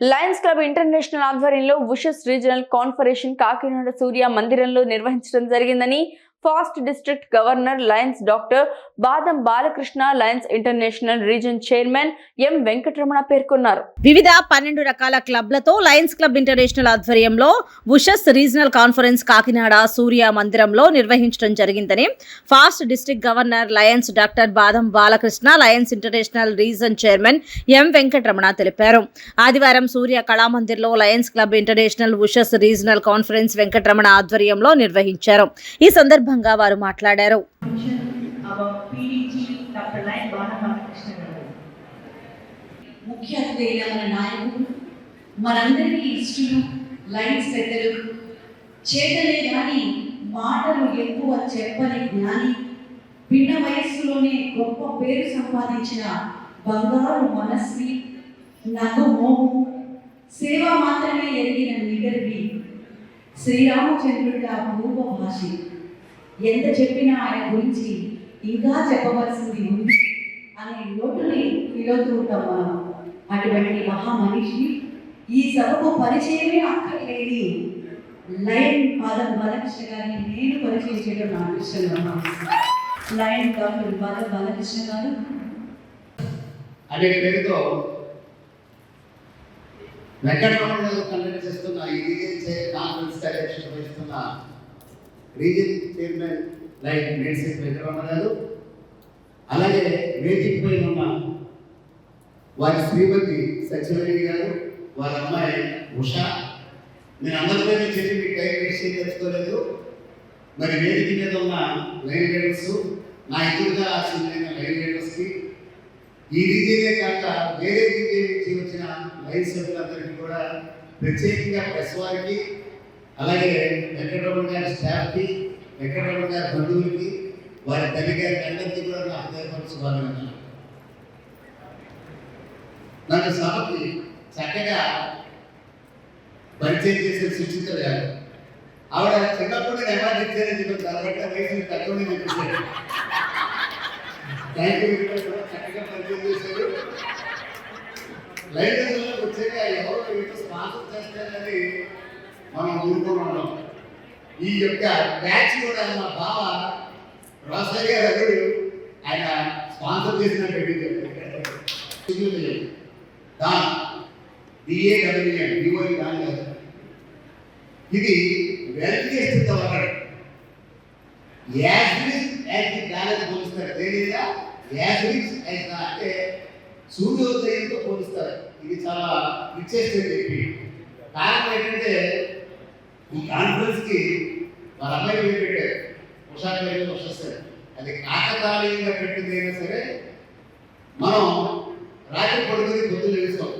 Lions club international ఆధ్వర్యంలో Ushas regional కాన్ఫరేషన్ Kakinada Surya మందిరంలో నిర్వహించడం జరిగిందని past district governor lions doctor Badam Balakrishna lions international region chairman M Venkataramana పేర్కొన్నారు. వివిధ పన్నెండు రకాల క్లబ్లతో లయన్స్ క్లబ్ ఇంటర్నేషనల్ ఆధ్వర్యంలో ఉషస్ రీజనల్ కాన్ఫరెన్స్ కాకినాడ సూర్య మందిరంలో నిర్వహించడం జరిగిందని past district governor lions doctor Badam Balakrishna lions international region chairman M Venkataramana తెలిపారు. ఆదివారం Surya కళామందిర్లో lions club international Ushas regional conference Venkataramana ఆధ్వర్యంలో నిర్వహించారు. ఈ సందర్భంగా సందర్భంగా వారు మాట్లాడారు. ముఖ్య మన నాయకుడు మనందరికీ ఇష్టలు లైన్స్ పెద్దలు చేతలే గాని మాటలు ఎక్కువ చెప్పని జ్ఞాని భిన్న వయస్సులోనే గొప్ప పేరు సంపాదించిన బంగారు మనస్వి నగు మోము సేవ మాత్రమే ఎరిగిన నిగర్వి శ్రీరామచంద్రుడిగా పూర్వ భాషి ఎంత చెప్పినా ఆయన గురించి ఇంకా చెప్పవలసింది ఉంది అనే లోటుని ఫీల్ అవుతూ ఉంటాం మనం అటువంటి మహామనిషి ఈ సభకు పరిచయమే అక్కర్లేని లయన్ పాదం బాలకృష్ణ గారిని నేను పరిచయం చేయడం నా అదృష్టంగా లయన్ డాక్టర్ పాదం బాలకృష్ణ గారు. అనేక పేరుతో వెంకటరమణ కండక్ట్ చేస్తున్న ఈ రీజన్ కాన్ఫరెన్స్ డైరెక్షన్ వహిస్తున్న రీజన్ చైర్మన్ లైక్ మేడ్సెట్ వెంకటరమణ గారు అలాగే వేదిక పైన ఉన్న వారి శ్రీమతి సత్యవేణి గారు వారి అమ్మాయి ఉష. నేను అందరిపై చెప్పి మీకు టైం వేస్ట్ తెలుసుకోలేదు. మరి వేదిక మీద ఉన్న లైన్ లీడర్స్ నా ఎదురుగా ఆశించిన లైన్ లీడర్స్కి ఈ రీతియే కాక వేరే రీతి నుంచి వచ్చిన లైన్ సభ్యులందరికీ కూడా ప్రత్యేకంగా ప్రెస్ వారికి అలాగే వెంకటరమణ గారి స్టాఫ్కి ఎక్కడ గారి బంధువులకి వారి తల్లి గారికి అందరికీ కూడా నా హృదయపూర్వక శుభాకాంక్షలు. నన్ను సభకి చక్కగా పరిచయం చేసిన సుచిత్ర గారు. ఆవిడ చిన్నప్పుడు నేను ఎవరు ఇచ్చారని చెప్పి కాబట్టి వయసు తక్కువ చెప్పారు థ్యాంక్ యూ చక్కగా పరిచయం చేశారు. లైబ్రరీలో వచ్చాక ఎవరు స్పాన్సర్ చేస్తారని మనం ఊరుకున్నాం. ఈ యొక్క బ్యాచ్ కూడా మా బావ రోసయ్య గారు ఆయన స్పాన్సర్ చేసిన పెట్టించారు దాన్ డిఏడబ్ల్యూఎన్ డిఓఈ దాని కాదు. ఇది వెల్త్ చేస్తుంది అన్నాడు యాజ్ ది బ్యాలెన్స్ పోలుస్తారు. దేనిగా? యాజ్రిస్ యాజ్ అంటే సూర్యోదయంతో పోలుస్తారు. ఇది చాలా రిచెస్ట్ చెప్పి కారణం ఏంటంటే ఈ కాన్ఫరెన్స్కి వాళ్ళ అమ్మాయి పేరు పెట్టారు. ఉషా పేరు వస్తారు అది కాకతాళీయంగా పెట్టింది అయినా సరే మనం రాత్రి పడుకుని పొద్దులు వేస్తాం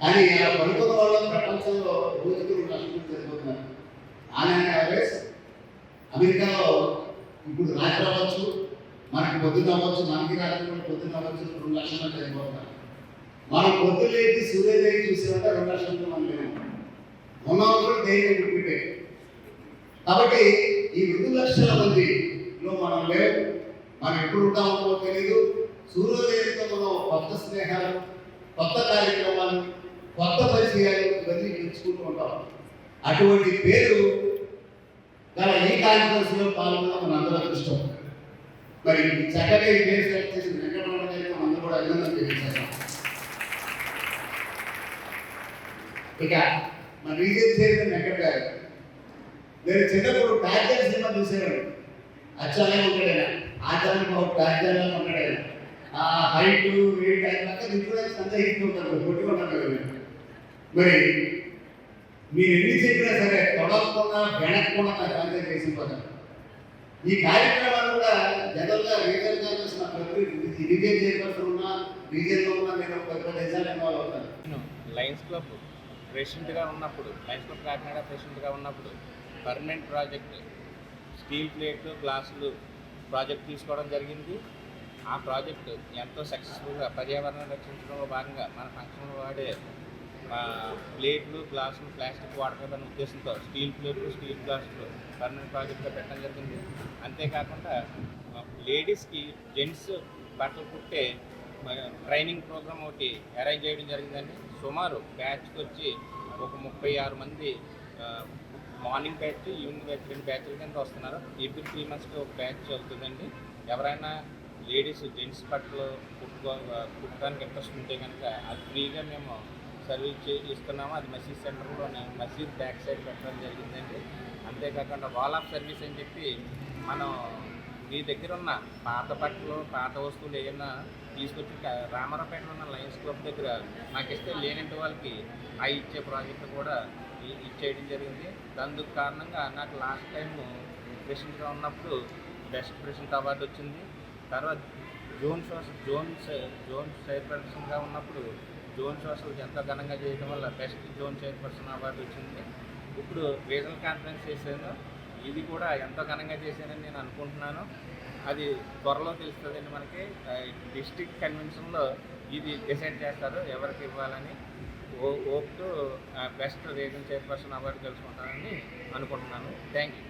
కానీ అలా పడుకున్న వాళ్ళు ప్రపంచంలో రోజుకి నష్టం జరిగిపోతున్నారు మంది చనిపోతున్నారు. యావరేజ్ అమెరికాలో ఇప్పుడు రాత్రి అవ్వచ్చు మనకి పొద్దున్న అవ్వచ్చు మనకి రాత్రి కూడా పొద్దున్న అవ్వచ్చు రెండు లక్షల మంది చనిపోతున్నారు. మనం పొద్దులేది సూర్యోదయం చూసేవంటే రెండు లక్షల మనం లేము ఉన్న కూడా ధైర్యం కాబట్టి ఈ రెండు లక్షల మందిలో మనం లేవు మనం ఎప్పుడు ఉంటామో తెలియదు సూర్యోదయంతో మనం కొత్త స్నేహాలు కొత్త కార్యక్రమాలు కొత్త పరిచయాలు ఇవన్నీ పెంచుకుంటూ ఉంటాం. అటువంటి పేరు గల ఈ కాన్ఫరెన్స్లో పాల్గొన్న మన అందరూ అదృష్టం. మరి చక్కగా ఈ పేరు సెలెక్ట్ చేసిన వెంకటరమణ గారికి మనం అందరూ కూడా అభినందన తెలియజేస్తాం. ఇక మన రీజన్ చైర్మన్ వెంకట గారు. నేను చిన్నప్పుడు టార్జన్ సినిమా చూసేవాడు అచ్చాలే ఉంటాడు ఆయన ఆచారానికి ఒక టార్జన్ ఉంటాడు. ఆయన ఆ హైట్ వెయిట్ ఆయన పక్కన ఇంట్లో సందేహిస్తుంటారు కొట్టుకుంటారు కదా. మరి మీరు ఎన్ని చెప్పినా సరే తొడకుండా వెనక్కుండా నాకు చేసి చేసిపోతాను ఈ కార్యక్రమాలు కూడా జనరల్గా రీజన్ కావాల్సిన ప్రతి రీజన్ చైర్పర్సన్ ఉన్నా రీజన్లో ఉన్నా నేను పెద్ద దేశాలు ఇన్వాల్వ్ అవుతాను లైన్స్ క్లబ్. ప్రెసిడెంట్గా ఉన్నప్పుడు మైసూర్ కాకినాడ ప్రెసిడెంట్గా ఉన్నప్పుడు పర్మనెంట్ ప్రాజెక్ట్ స్టీల్ ప్లేట్లు గ్లాసులు ప్రాజెక్ట్ తీసుకోవడం జరిగింది. ఆ ప్రాజెక్టు ఎంతో సక్సెస్ఫుల్గా పర్యావరణం రక్షించడంలో భాగంగా మన ఫంక్షన్లో వాడే ప్లేట్లు గ్లాసులు ప్లాస్టిక్ వాడకూడదనే ఉద్దేశంతో స్టీల్ ప్లేట్లు స్టీల్ గ్లాసులు పర్మనెంట్ ప్రాజెక్ట్గా పెట్టడం జరిగింది. అంతేకాకుండా లేడీస్కి జెంట్స్ బట్టలు కుట్టే ట్రైనింగ్ ప్రోగ్రామ్ ఒకటి అరేంజ్ చేయడం జరిగిందండి. సుమారు బ్యాచ్కి వచ్చి ఒక ముప్పై ఆరు మంది మార్నింగ్ బ్యాచ్ ఈవినింగ్ బ్యాచ్ రెండు బ్యాచ్ల కింద వస్తున్నారు. ఎవ్రీ త్రీ మంత్స్కి ఒక బ్యాచ్ అవుతుందండి ఎవరైనా లేడీస్ జెంట్స్ బట్టలు కుట్టుకో కుట్టడానికి ఇంట్రెస్ట్ ఉంటే కనుక అది ఫ్రీగా మేము సర్వీస్ చే ఇస్తున్నాము. అది మసీద్ సెంటర్లోనే మసీద్ బ్యాక్ సైడ్ పెట్టడం జరిగిందండి. అంతేకాకుండా వాల్ ఆఫ్ సర్వీస్ అని చెప్పి మనం మీ దగ్గర ఉన్న పాత బట్టలు పాత వస్తువులు ఏమైనా తీసుకొచ్చి క- రామారావుపేటలో ఉన్న లయన్స్ క్లబ్ దగ్గర నాకు ఇస్తే లేనంటి వాళ్ళకి ఆ ఇచ్చే ప్రాజెక్ట్ కూడా ఇచ్చేయడం జరిగింది. అందుకు కారణంగా నాకు లాస్ట్ టైం ప్రెసిడెంట్గా ఉన్నప్పుడు బెస్ట్ ప్రెసిడెంట్ అవార్డు వచ్చింది. తర్వాత జోన్ సోషల్ జోన్ సై- జోన్ చైర్పర్సన్గా ఉన్నప్పుడు జోన్ సోషల్కి ఎంతో ఘనంగా చేయడం వల్ల బెస్ట్ జోన్ చైర్పర్సన్ అవార్డు వచ్చింది. ఇప్పుడు రీజనల్ కాన్ఫరెన్స్ చేశాను. ఇది కూడా ఎంతో ఘనంగా చేశానని నేను అనుకుంటున్నాను. అది త్వరలో తెలుస్తుందండి మనకి. డిస్ట్రిక్ట్ కన్వెన్షన్లో ఇది డిసైడ్ చేస్తారు ఎవరికి ఇవ్వాలని. ఓ hope to best regional chairperson award గెలుచుకుంటానని అనుకుంటున్నాను. Thank you